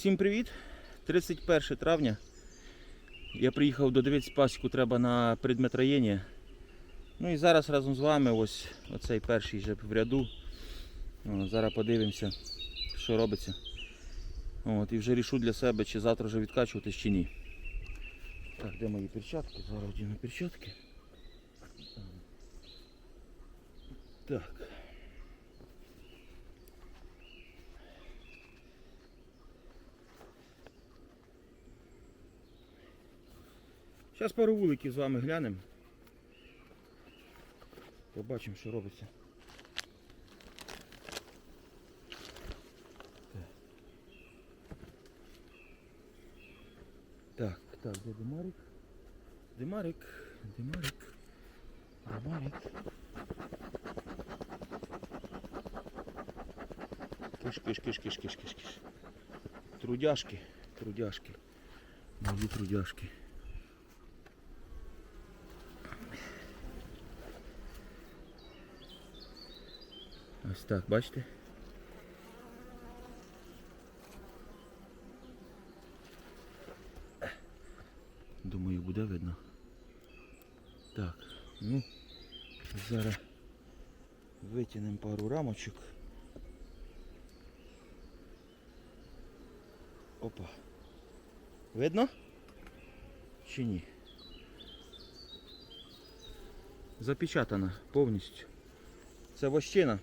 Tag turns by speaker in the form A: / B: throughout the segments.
A: Всім привіт! 31 травня. Я приїхав додивитися пасіку треба на предметроєння. Ну і зараз разом з вами ось оцей перший же в ряду. О, зараз подивимося, що робиться. От, і вже рішу для себе, чи завтра вже відкачуватись, чи ні. Так, де мої перчатки? Зараз одягну перчатки. Так. Зараз пару вуликів з вами глянемо. Побачимо, що робиться. Так, так, де Димарик? Димарик, Димарик, Димарик. Киш, киш, киш, киш, киш, киш. Трудяшки, трудяшки. Мої трудяшки. Ось так, бачите? Думаю, буде видно. Так, ну, зараз витягнемо пару рамочок. Опа. Видно? Чи ні? Запечатана повністю. Це вощина.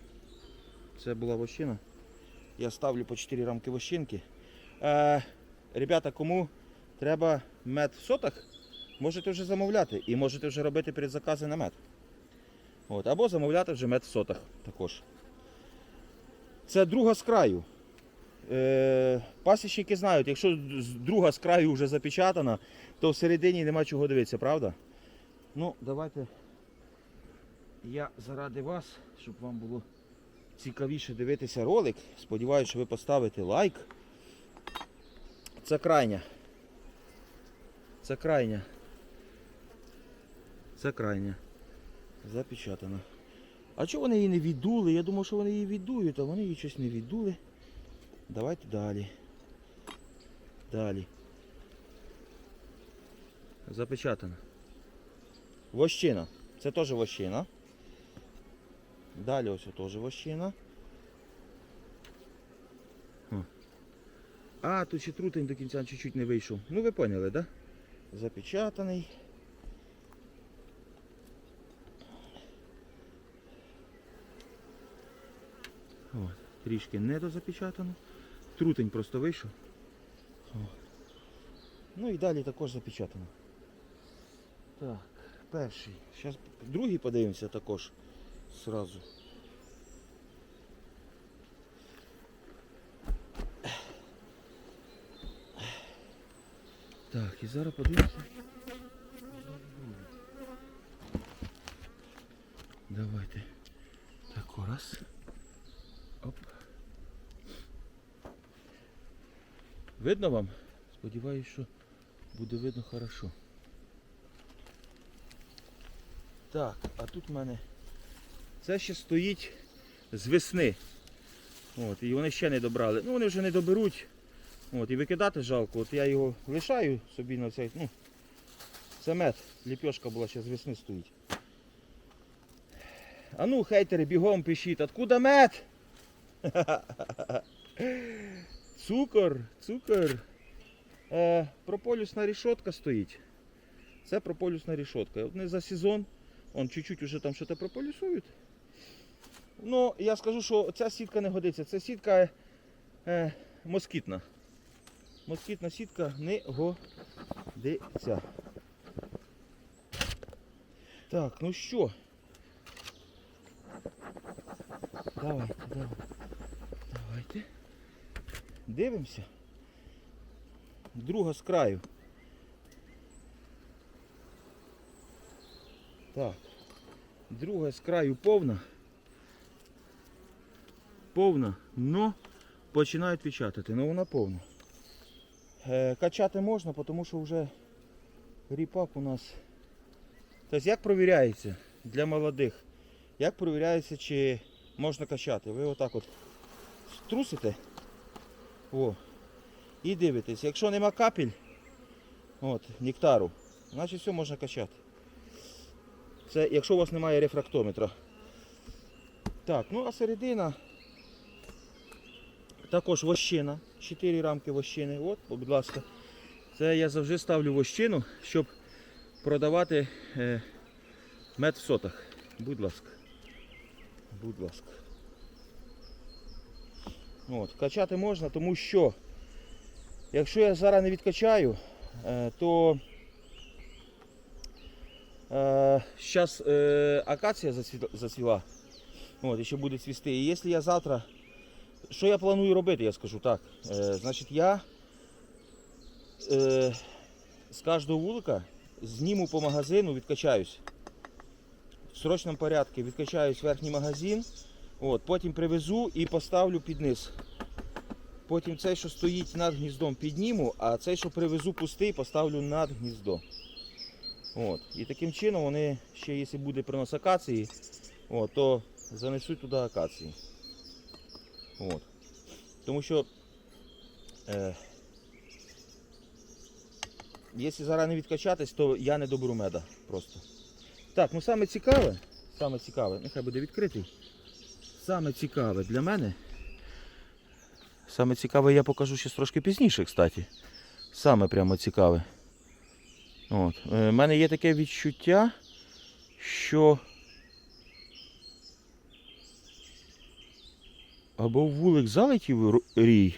A: Це була вощина. Я ставлю по 4 рамки вощинки. Е, ребята, кому треба мед в сотах, можете вже замовляти. І можете вже робити передзакази на мед. От, або замовляти вже мед в сотах також. Це друга з краю. Е, пасічники знають, якщо друга з краю вже запечатана, то всередині нема чого дивитися, правда? Ну, давайте я заради вас, щоб вам було цікавіше дивитися ролик. Сподіваюся, що ви поставите лайк. Це крайня. Це крайня. Це крайня. Запечатана. А чого вони її не віддули? Я думав, що вони її віддують, а вони її щось не віддули. Давайте далі. Далі. Запечатана. Вощина. Це теж вощина. Далі ось теж вощина. А, тут ще трутень до кінця чуть-чуть не вийшов. Ну ви поняли, так? Да? Запечатаний. От, трішки не дозапечатано. Трутень просто вийшов. О. Ну і далі також запечатано. Так, перший. Зараз другий подивимося також сразу. Так, і зараз подивимося. Давайте. Так, раз. Оп. Видно вам? Сподіваюсь, що буде видно хорошо. Так, а тут в мене це ще стоїть з весни. От, і вони ще не добрали. Ну вони вже не доберуть. От, і викидати жалко. От я його лишаю собі на цей. Ну, це мед. Ліпьошка була ще з весни стоїть. А ну, хейтери, бігом пишіть, откуда мед? Цукор, цукор. Е, прополюсна рішотка стоїть. Це прополюсна рішотка. От не за сезон. Он чуть-чуть уже там щось прополюсують. Ну, я скажу, що ця сітка не годиться. Це сітка е, москітна. Москітна сітка не годиться. Так, ну що? Давайте, давайте. Давайте. Дивимося. Друга з краю. Так. Друга з краю повна. Повна, но починають печатати. Ну вона повна. Е, качати можна, тому що вже ріпак у нас. Тобто як провіряється для молодих? Як провіряється, чи можна качати? Ви отак от струсите. О. і дивитесь. Якщо нема капель, от, нектару, значить все можна качати. Це якщо у вас немає рефрактометра. Так, ну а середина також вощина. 4 рамки вощини. От, будь ласка. Це я завжди ставлю вощину, щоб продавати е, мед в сотах. Будь ласка. Будь ласка. От, качати можна, тому що якщо я зараз не відкачаю, е, то зараз е, акація зацвіла. От, і ще буде цвісти. І якщо я завтра. Що я планую робити, я скажу так. Е, значить, я е, з кожного вулика зніму по магазину, відкачаюсь. В срочному порядку відкачаюсь верхній магазин, от, потім привезу і поставлю під низ. Потім цей, що стоїть над гніздом, підніму, а цей, що привезу пустий, поставлю над гніздо. От. І таким чином вони ще, якщо буде принос акації, от, то занесуть туди акації. От. Тому що е, якщо зараз не відкачатись, то я не доберу меда просто. Так, ну саме цікаве, саме цікаве, нехай буде відкритий. Саме цікаве для мене. Саме цікаве я покажу ще трошки пізніше, кстати. Саме прямо цікаве. От. У мене є таке відчуття, що або вулик залетів рій,